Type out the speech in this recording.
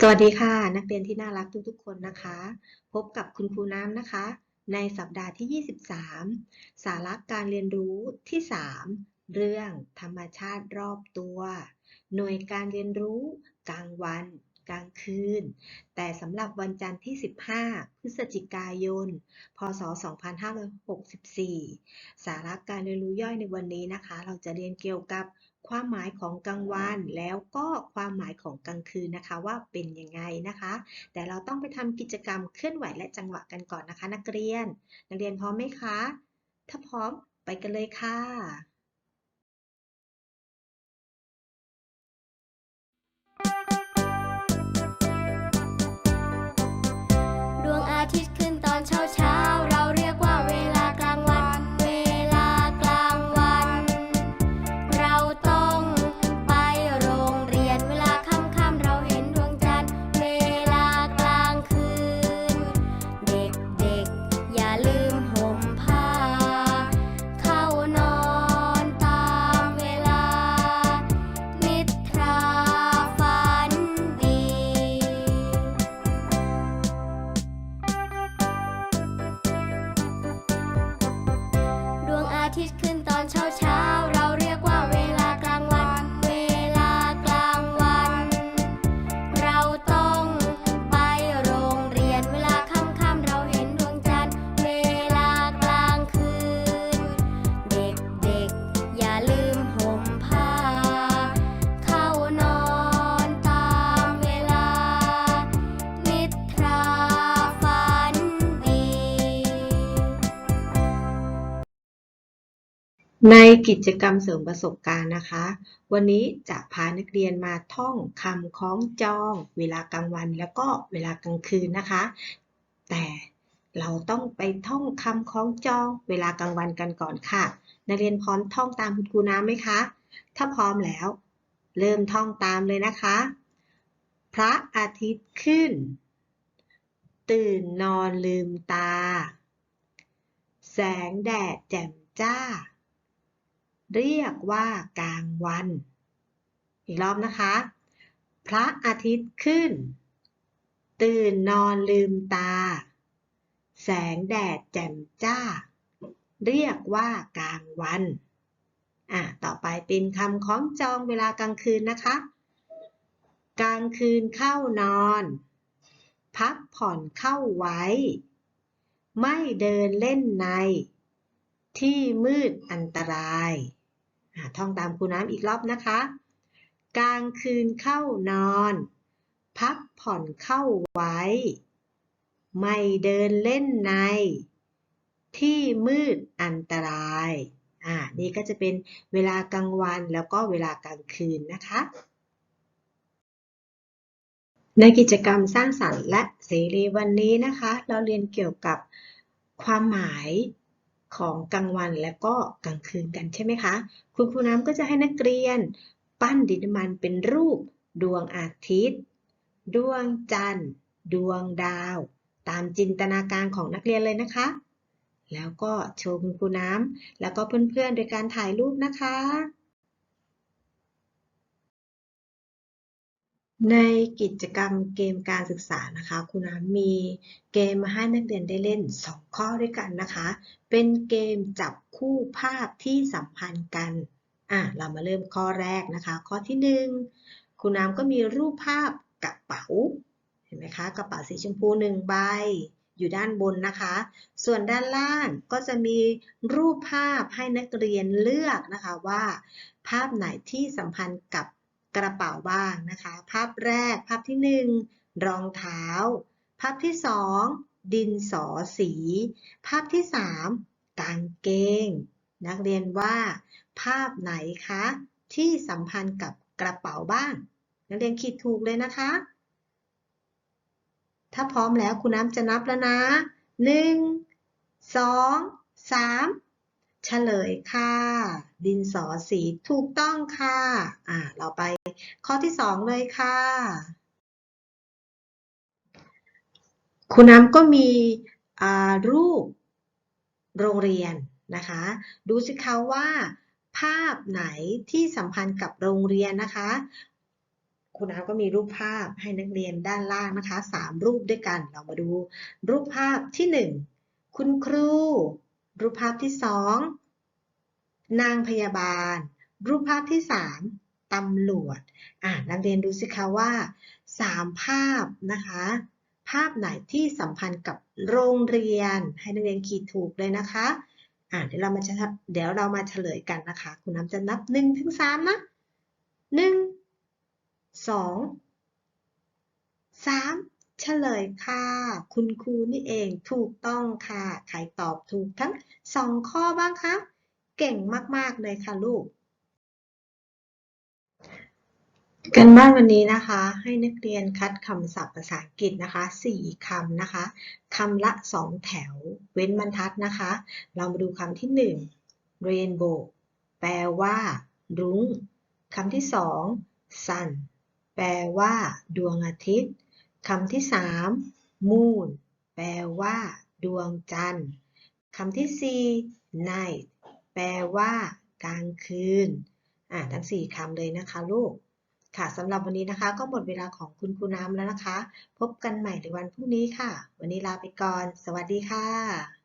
สวัสดีค่ะ นักเรียนที่น่ารักทุกๆคนนะคะ พบกับคุณครูน้ำนะคะ ในสัปดาห์ที่ 23 สาระการเรียนรู้ที่ 3 เรื่องธรรมชาติรอบตัว หน่วยการเรียนรู้กลางวัน กลางคืน แต่สำหรับวันจันทร์ที่ 15 พฤศจิกายน พศ 2564 สาระการเรียนรู้ย่อยในวันนี้นะคะ เราจะเรียนเกี่ยวกับความหมายของกลางวันแล้วก็ความหมายของกลางคืนนะคะว่าเป็นยังไงนะคะ แต่เราต้องไปทำกิจกรรมเคลื่อนไหวและจังหวะกันก่อนนะคะ นักเรียน นักเรียนพร้อมไหมคะ ถ้าพร้อมไปกันเลยค่ะ ตอนเช้าเช้า ในกิจกรรมเสริมประสบการณ์นะคะ วันนี้จะพานักเรียนมาท่องคำคล้องจอง เวลากลางวันแล้วก็เวลากลางคืนนะคะ แต่เราต้องไปท่องคำคล้องจอง เวลากลางวันกันก่อนค่ะ นักเรียนพร้อมท่องตามคุณครูน้ำไหมคะ ถ้าพร้อมแล้ว เริ่มท่องตามเลยนะคะ พระอาทิตย์ขึ้น ตื่นนอนลืมตา แสงแดดแจ่มจ้า เรียกว่ากลางวัน อีกรอบนะคะ พระอาทิตย์ขึ้น ตื่นนอนลืมตา แสงแดดแจ่มจ้า เรียกว่ากลางวันอะต่อไปเป็นคำคล้องจองเวลากลางคืนนะคะ กลางคืนเข้านอน พักผ่อนเข้าไว้ ไม่เดินเล่นใน ที่มืดอันตราย ท่องตามครูน้ำอีกรอบนะคะ กลางคืนเข้านอน พักผ่อนเข้าไว้ ไม่เดินเล่นใน ที่มืดอันตราย อ่า นี่ก็จะเป็นเวลากลางวันแล้วก็เวลากลางคืนนะคะ ในกิจกรรมสร้างสรรค์และเสรีวันนี้นะคะ เราเรียนเกี่ยวกับความหมาย ของกลางวันและก็กลางคืนกันใช่ไหมคะ คุณครูน้ำก็จะให้นักเรียน ปั้นดินน้ำมันเป็นรูป ดวงอาทิตย์ ดวงจันทร์ ดวงดาว ตามจินตนาการของนักเรียนเลยนะคะ แล้วก็โชว์คุณครูน้ำแล้วก็เพื่อนๆโดยการถ่ายรูปนะคะ ในกิจกรรมเกมการศึกษานะคะครูน้ำมีเกมมาให้นักเรียนได้เล่น 2 ข้อด้วยกันนะคะ เป็นเกมจับคู่ภาพที่สัมพันธ์กันอะเรามาเริ่มข้อแรกนะคะ ข้อที่หนึ่งครูน้ำก็มีรูปภาพกระเป๋าเห็นไหมคะกระเป๋าสีชมพูหนึ่งใบอยู่ด้านบนนะคะ ส่วนด้านล่างก็จะมีรูปภาพให้นักเรียนเลือกนะคะว่า ภาพไหนที่สัมพันธ์กับ กระเป๋าบ้างนะคะ ภาพแรกภาพที่หนึ่งรองเท้า ภาพที่สองดินสอสี ภาพที่สามกางเกง นักเรียนว่า ภาพไหนคะที่สัมพันธ์กับกระเป๋าบ้าง นักเรียนคิดถูกเลยนะคะ ถ้าพร้อมแล้วคุณน้ำจะนับแล้วนะหนึ่งสองสาม เฉลยค่ะ ดินสอสีถูกต้องค่ะ อ่า เราไปข้อที่สองเลยค่ะ คุณน้ำก็มีอ่ารูปโรงเรียนนะคะ ดูสิคะว่า ภาพไหนที่สัมพันธ์กับโรงเรียนนะคะ คุณน้ำก็มีรูปภาพให้นักเรียนด้านล่างนะคะสามรูปด้วยกัน เรามาดูรูปภาพที่หนึ่งคุณครู รูปภาพที่สองนางพยาบาล รูปภาพที่สามตำรวจ อ่านักเรียนดูสิคะว่าสามภาพนะคะ ภาพไหนที่สัมพันธ์กับโรงเรียน ให้นักเรียนขีดถูกเลยนะคะ อ่าเดี๋ยวเรามาจะเดี๋ยวเรามาเฉลยกันนะคะ คุณน้ำจะนับหนึ่งถึงสามนะหนึ่งสองสาม เฉลยค่ะ คุณครูนี่เองถูกต้องค่ะ ใครตอบถูกทั้งสองข้อบ้างคะ เก่งมากๆเลยค่ะลูก กันบ้านวันนี้นะคะ ให้นักเรียนคัดคำศัพท์ภาษาอังกฤษนะคะสี่คำนะคะคำละสองแถว เว้นบรรทัดนะคะ เรามาดูคำที่หนึ่ง rainbow แปลว่า รุ้งคำที่สอง sun แปลว่า ดวงอาทิตย์ คำที่สาม moon แปลว่า ดวงจันทร์คำที่สี่ night แปลว่า กลางคืน อ่าทั้งสี่คำเลยนะคะลูก ค่ะสำหรับวันนี้นะคะก็หมดเวลาของคุณครูน้ำแล้วนะคะ พบกันใหม่ในวันพรุ่งนี้ค่ะ วันนี้ลาไปก่อน สวัสดีค่ะ